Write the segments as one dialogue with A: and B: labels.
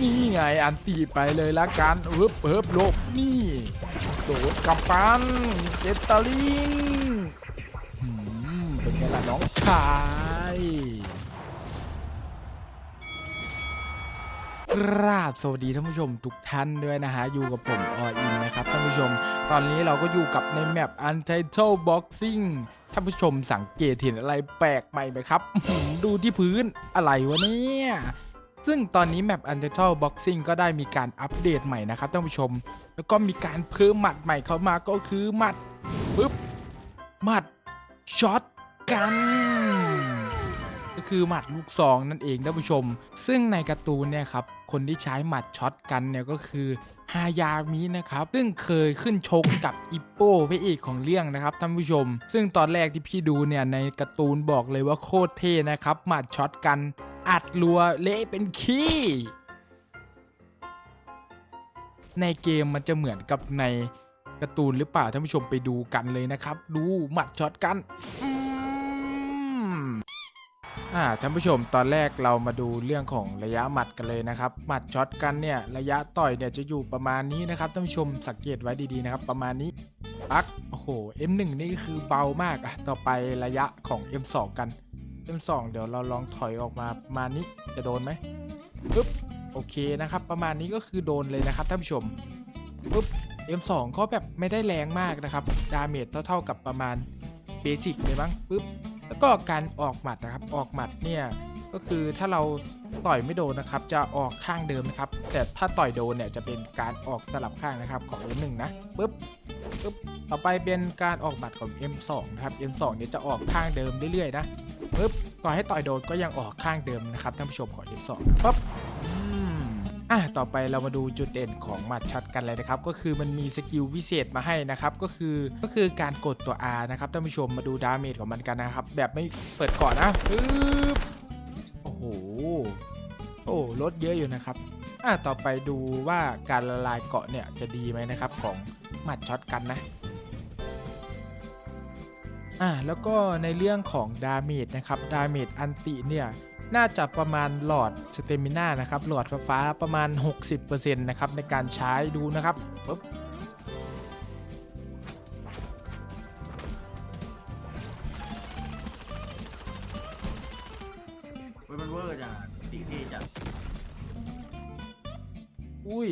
A: นี่ไงอันตีไปเลยละกันเฮิบเฮิบลบนี่โดดกับปันเจตตอร์ลิงหืมเป็นไงล่ะน้องชายราบสวัสดีท่านผู้ชมทุกท่านด้วยนะฮะ อยู่กับผมออินนะครับท่านผู้ชม ตอนนี้เราก็อยู่กับในแมป Untitled Boxing ท่านผู้ชมสังเกตเห็นอะไรแปลกใหม่ไหมครับ ดูที่พื้นอะไรวะเนี่ย ซึ่งตอนนี้แมป u n t i t l e Boxing ก็ได้มีการอัปเดตใหม่นะครับท่านผู้ชม แล้วก็มีการเพิ่มหมัดใหม่เข้ามาก็คือหมัดปึ๊บหมัดช็อตกันก็คือหมัดลูกซองนั่นเองท่านผู้ชม ซึ่งในการ์ตูนเนี่ยครับคนที่ใช้หมัดช็อตกันเนี่ยก็คือฮายามินะครับ ซึ่งเคยขึ้นชกกับอิปโป้พระเอกของเรื่องนะครับท่านผู้ชม ซึ่งตอนแรกที่พี่ดูเนี่ยในการ์ตูนบอกเลยว่าโคตรเท่นะครับหมัดช็อตกัน อัดรัวเละเป็นขี้ ในเกมมันจะเหมือนกับในการ์ตูนหรือเปล่าท่านผู้ชมไปดูกันเลยนะครับ ดูหมัดช็อตกันอ่าท่านผู้ชมตอนแรกเรามาดูเรื่องของระยะหมัดกันเลยนะครับหมัดช็อตกันเนี่ยระยะต่อยเนี่ยจะอยู่ประมาณนี้นะครับท่านผู้ชมสังเกตไว้ดีๆนะครับ ประมาณนี้ปักโอ้โห M1 นี่คือเบามากอะต่อไประยะของ M2 กัน M2 เดี๋ยวเราลองถอยออกมาประมาณนี้จะโดนไหมปึ๊บโอเคนะครับ ประมาณนี้ก็คือโดนเลยนะครับท่านผู้ชมปึ๊บ M2 ก็แบบไม่ได้แรงมากนะครับ ดาเมจเท่าๆกับประมาณเบสิกเลยมั้งปึ๊บแล้วก็การออกหมัดนะครับออกหมัดเนี่ยก็คือถ้าเราต่อยไม่โดนนะครับ จะออกข้างเดิมนะครับ แต่ถ้าต่อยโดนเนี่ยจะเป็นการออกสลับข้างนะครับของ M1 นะปึ๊บปึ๊บต่อไปเป็นการออกหมัดของ M2 นะครับ M2 เนี่ยจะออกข้างเดิมเรื่อยๆนะ ปึ๊บต่อให้ต่อยโดนก็ยังออกข้างเดิมนะครับท่านผู้ชมของ M2 ปั๊บอะต่อไปเรามาดูจุดเด่นของมัดช็อตกันเลยนะครับ ก็คือมันมีสกิลวิเศษมาให้นะครับ ก็คือก็คือการกดตัว R นะครับท่านผู้ชมมาดูดาเมจของมันกันนะครับ แบบไม่เปิดก่อนนะปึ๊บโอ้โหโอ้ลดเยอะอยู่นะครับอะต่อไปดูว่าการละลายเกาะเนี่ยจะดีไหมนะครับของมัดช็อตกันนะ อ่าแล้วก็ในเรื่องของดาเมจนะครับดาเมจอันติเนี่ยน่าจะประมาณหลอดสเตมิน่านะครับหลอดฟ้าๆประมาณ 60%นะครับในการใช้ดูนะครับปึ๊บ
B: เว้ยมันเวอร์จังอะตีที่จัด
A: อุ้ย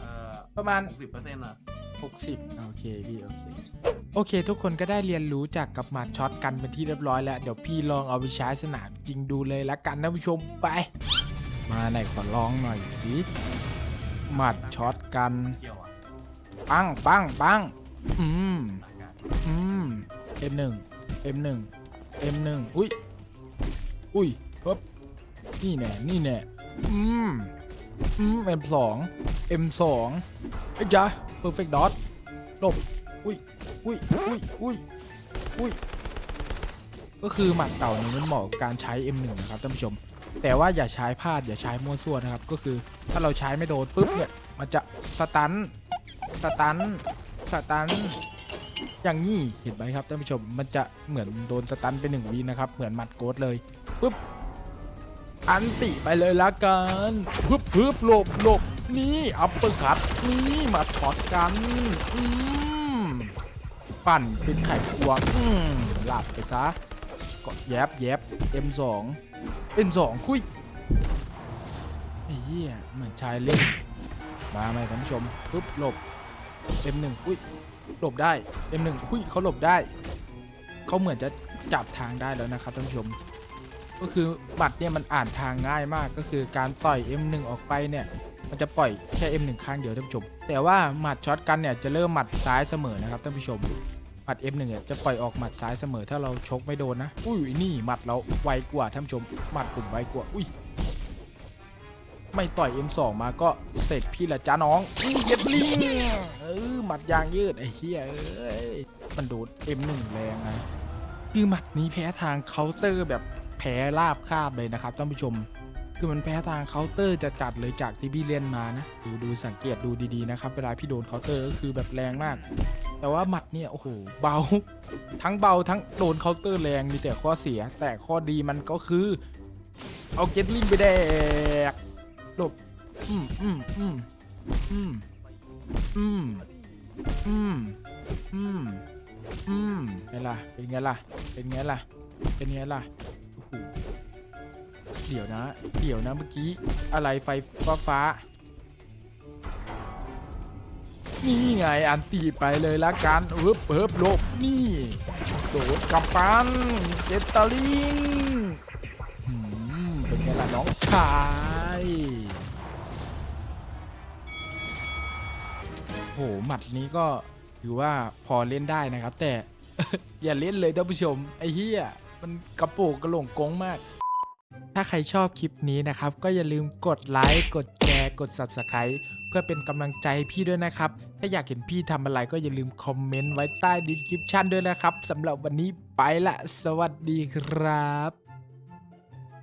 B: เอ่อ
A: ประมาณ
B: หกสิบเปอร์เซ็นต์อะ
A: 60 โอเคพี่โอเค โอเค ทุกคนก็ได้เรียนรู้จากกับหมัดช็อตกันเป็นที่เรียบร้อยแล้ว เดี๋ยวพี่ลองเอาไปใช้สนามจริงดูเลยละกันท่านผู้ชมไป มาไหนขอลองหน่อยสิหมัดช็อตกันปังปังปังอืม
B: หลังการ
A: อืม M1 M1 M1 อุ้ยอุ้ยปึ๊บนี่แน่นี่แน่อืมอืม M2 M2 ไอ้ยจ้า perfect dot หลบอุ้ยอุ้ยอุ้ยอุ้ยอุ้ยก็คือหมัดเต่านี้มันเหมาะกับการใช้ M1 นะครับท่านผู้ชม แต่ว่าอย่าใช้พลาดอย่าใช้มั่วซั่วนะครับ ก็คือถ้าเราใช้ไม่โดนปุ๊บเนี่ยมันจะสตันสตันสตันอย่างนี้เห็นไหมครับท่านผู้ชมมันจะเหมือนโดนสตันไปหนึ่งวินะครับ เหมือนหมัดโกดเลยปุ๊บอันติไปเลยละกันปึ๊บปึ๊บหลบหลบ นี่อัปเปอร์คัตนี่มาช็อตกันอืมปั่นเป็นไข่ควงอืมหลับไปซะก็แยบแยบ M2 M2 คุยไอ้เหี้ยเหมือนชายเล่นมาไหมท่านผู้ชมปึ๊บหลบ M1 อุ้ยหลบได้ M1 อุ้ยเขาหลบได้ เขาเหมือนจะจับทางได้แล้วนะครับท่านผู้ชม ก็คือบัตรเนี่ยมันอ่านทางง่ายมากก็คือการต่อย M1 ออกไปเนี่ย มันจะปล่อยแค่ M1 ข้างเดียวท่านผู้ชม แต่ว่าหมัดช็อตกันเนี่ยจะเริ่มหมัดซ้ายเสมอนะครับท่านผู้ชมหมัด M1 เนี่ยจะปล่อยออกหมัดซ้ายเสมอถ้าเราชกไม่โดนนะ อุ้ยนี่หมัดเราไวกว่าท่านผู้ชมหมัดผมไวกว่าอุ้ยไม่ต่อย M2 มาก็เสร็จพี่ละจ้าน้องอื้เย็ดลิงเออหมัดยางยืดไอ้เหี้ยเอ้ยมันโดน M1 แรงนะคือหมัดนี้แพ้ทางเคาน์เตอร์แบบแพ้ราบคาบเลยนะครับท่านผู้ชม คือมันแพ้ทางเคาน์เตอร์จะจัดเลยจากที่พี่เล่นมานะ ดูดูสังเกตดูดีๆนะครับ เวลาพี่โดนเคาน์เตอร์ก็คือแบบแรงมาก แต่ว่าหมัดเนี่ยโอ้โหเบา ทั้งเบาทั้งโดนเคาน์เตอร์แรงมีแต่ข้อเสีย แต่ข้อดีมันก็คือ เอาเกตลิงไปแดกหลบอืมอืมอืมอืมอืมอืมอืมอืมเป็นไงล่ะเป็นไงล่ะเป็นไงล่ะเป็นไงล่ะโอ้โห เดี๋ยวนะ เดี๋ยวนะเมื่อกี้อะไรไฟฟ้าฟ้า นี่ไงอันตีไปเลยละกันเฮิบเฮิบลบนี่โดดกับปันเจตตาลิงเป็นไงล่ะน้องชายโหหมัดนี้ก็ถือว่าพอเล่นได้นะครับ แต่อย่าเล่นเลยท่านผู้ชม ไอ้เหี้ยมันกระโปงกระหลงกงมาก ถ้าใครชอบคลิปนี้นะครับ ก็อย่าลืมกดไลค์ กดแชร์ กด Subscribe เพื่อเป็นกำลังใจพี่ด้วยนะครับ ถ้าอยากเห็นพี่ทำอะไรก็อย่าลืมคอมเมนต์ไว้ใต้ดีสคริปชันด้วยนะครับสำหรับวันนี้ไปละ สวัสดีครับ